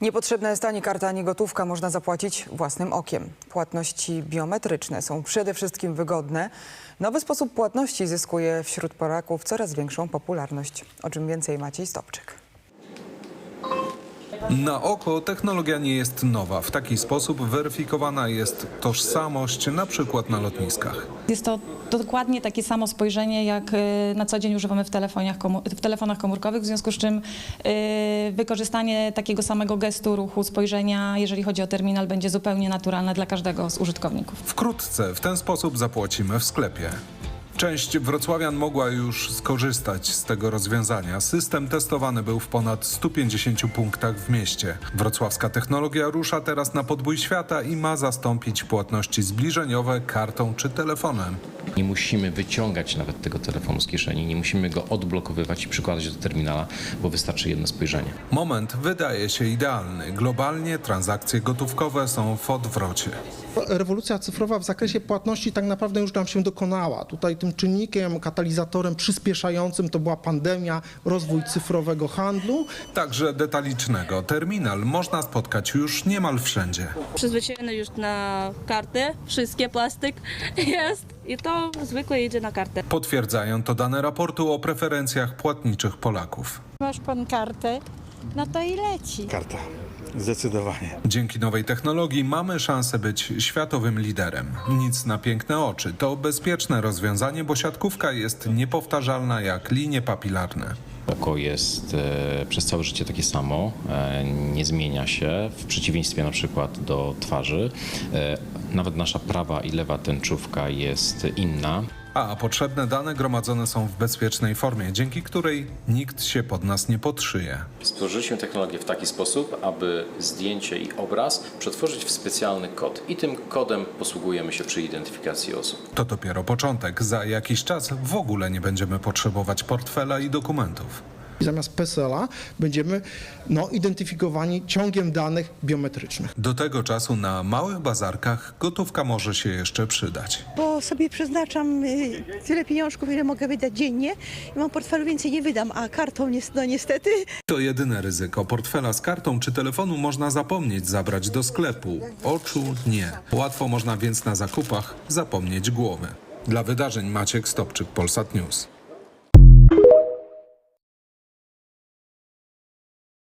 Niepotrzebna jest ani karta, ani gotówka. Można zapłacić własnym okiem. Płatności biometryczne są przede wszystkim wygodne. Nowy sposób płatności zyskuje wśród Polaków coraz większą popularność. O czym więcej Maciej Stopczyk. Na oko technologia nie jest nowa. W taki sposób weryfikowana jest tożsamość na przykład na lotniskach. Jest to dokładnie takie samo spojrzenie, jak y, na co dzień używamy w, w telefonach komórkowych, w związku z czym y, wykorzystanie takiego samego gestu, ruchu, spojrzenia, jeżeli chodzi o terminal, będzie zupełnie naturalne dla każdego z użytkowników. Wkrótce w ten sposób zapłacimy w sklepie. Część wrocławian mogła już skorzystać z tego rozwiązania. System testowany był w ponad 150 punktach w mieście. Wrocławska technologia rusza teraz na podbój świata i ma zastąpić płatności zbliżeniowe kartą czy telefonem. Nie musimy wyciągać nawet tego telefonu z kieszeni, nie musimy go odblokowywać i przykładać do terminala, bo wystarczy jedno spojrzenie. Moment wydaje się idealny. Globalnie transakcje gotówkowe są w odwrocie. Rewolucja cyfrowa w zakresie płatności tak naprawdę już nam się dokonała. Tutaj tym czynnikiem, katalizatorem przyspieszającym to była pandemia, rozwój cyfrowego handlu. Także detalicznego. Terminal można spotkać już niemal wszędzie. Przyzwyczajony już na kartę, wszystkie plastyk jest i to zwykle idzie na kartę. Potwierdzają to dane raportu o preferencjach płatniczych Polaków. Masz pan kartę, no to i leci. Karta. Zdecydowanie. Dzięki nowej technologii mamy szansę być światowym liderem. Nic na piękne oczy. To bezpieczne rozwiązanie, bo siatkówka jest niepowtarzalna jak linie papilarne. Oko jest e, przez całe życie takie samo, e, nie zmienia się, w przeciwieństwie na przykład do twarzy. E, nawet nasza prawa i lewa tęczówka jest inna. A potrzebne dane gromadzone są w bezpiecznej formie, dzięki której nikt się pod nas nie podszyje. Stworzyliśmy technologię w taki sposób, aby zdjęcie i obraz przetworzyć w specjalny kod i tym kodem posługujemy się przy identyfikacji osób. To dopiero początek. Za jakiś czas w ogóle nie będziemy potrzebować portfela i dokumentów. I zamiast PESEL-a będziemy no, identyfikowani ciągiem danych biometrycznych. Do tego czasu na małych bazarkach gotówka może się jeszcze przydać. Bo sobie przeznaczam y, tyle pieniążków, ile mogę wydać dziennie i mam portfelu więcej nie wydam, a kartą no niestety To jedyne ryzyko. Portfela z kartą czy telefonu można zapomnieć zabrać do sklepu. Oczu nie. Łatwo można więc na zakupach zapomnieć głowy. Dla wydarzeń Maciek Stopczyk, Polsat News.